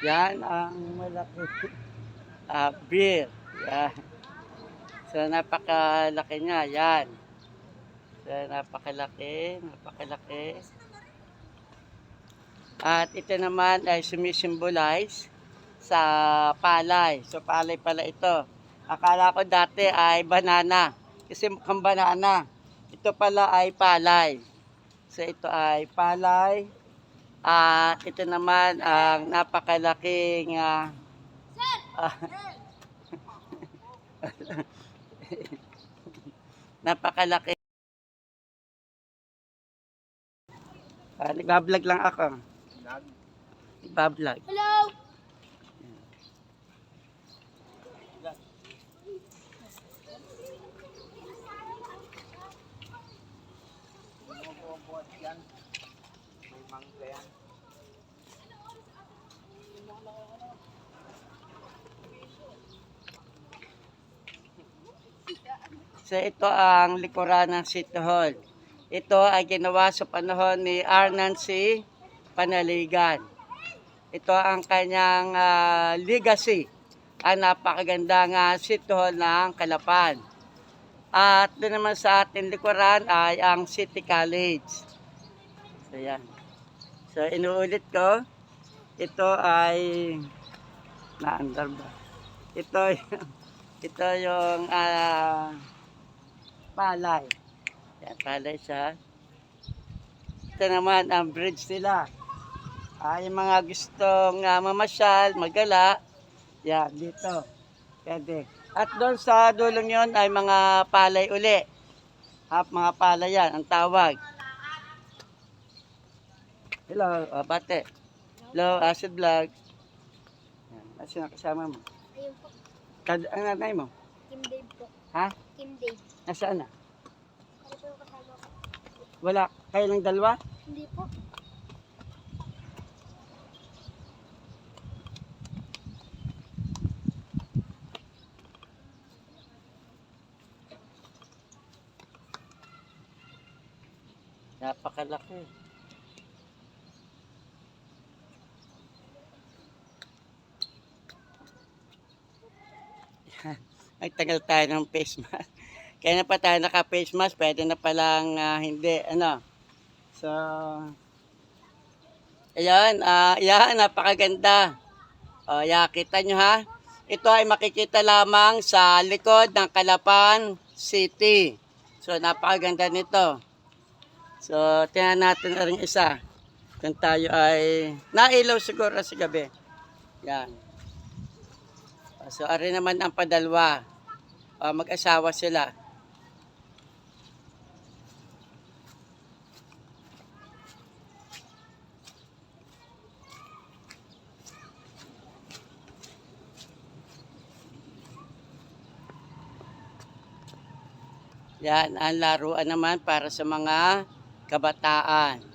Yan ang malaki. Ah, beer. Yan. So, napakalaki niya. Yan. So, napakalaki. Napakalaki. At ito naman ay sumisimbolize sa palay. So, palay pala ito. Akala ko dati ay banana. Kasi mukhang banana. Ito pala ay palay. So, ito ay palay. At ito naman ang napakalaking ah, ah, napakalaki. Ah, nagbablog lang ako. Nagbablog. Hello! So ito ang likuran ng City Hall. Ito ay ginawa sa panahon ni Arnan C. Panaligan. Ito ang kanyang ah, legacy. Ang napakagandang uh, City Hall ng Kalapan. At doon naman sa ating likuran ay ang City College. So yan. So inuulit ko, ito ay naandar ba? Ito ito yung ah, palay. Yan, palay siya. Ito naman ang bridge nila. Ah, yung mga gustong uh, mamasyal, magala, yan, dito. Pwede. At doon sa dulong yon ay mga palay uli. Hap, mga palay yan, ang tawag. Hello, uh, bate. Hello, acid vlog. Yan, ang kasama mo. Ayun po, Kad ang nanay mo? Kim Dave po. Ha? Kim Dave. Nasaan na? Wala. Kayo lang dalawa? Hindi po. Napakalaki. Yan. Nagtagal tayo ng face mask. Kaya na pa tayo naka-face mask, pwede na palang ah, hindi. Ano? So, ayan, ah, yan, napakaganda. O, ya, kita nyo ha? Ito ay makikita lamang sa likod ng Calapan City. So, napakaganda nito. So, tingnan natin na rin isa. Kung tayo ay nailaw siguro sa gabi. Yan. So, ari naman ang padalwa. O, mag-asawa sila. Yan, ang laruan naman para sa mga kabataan.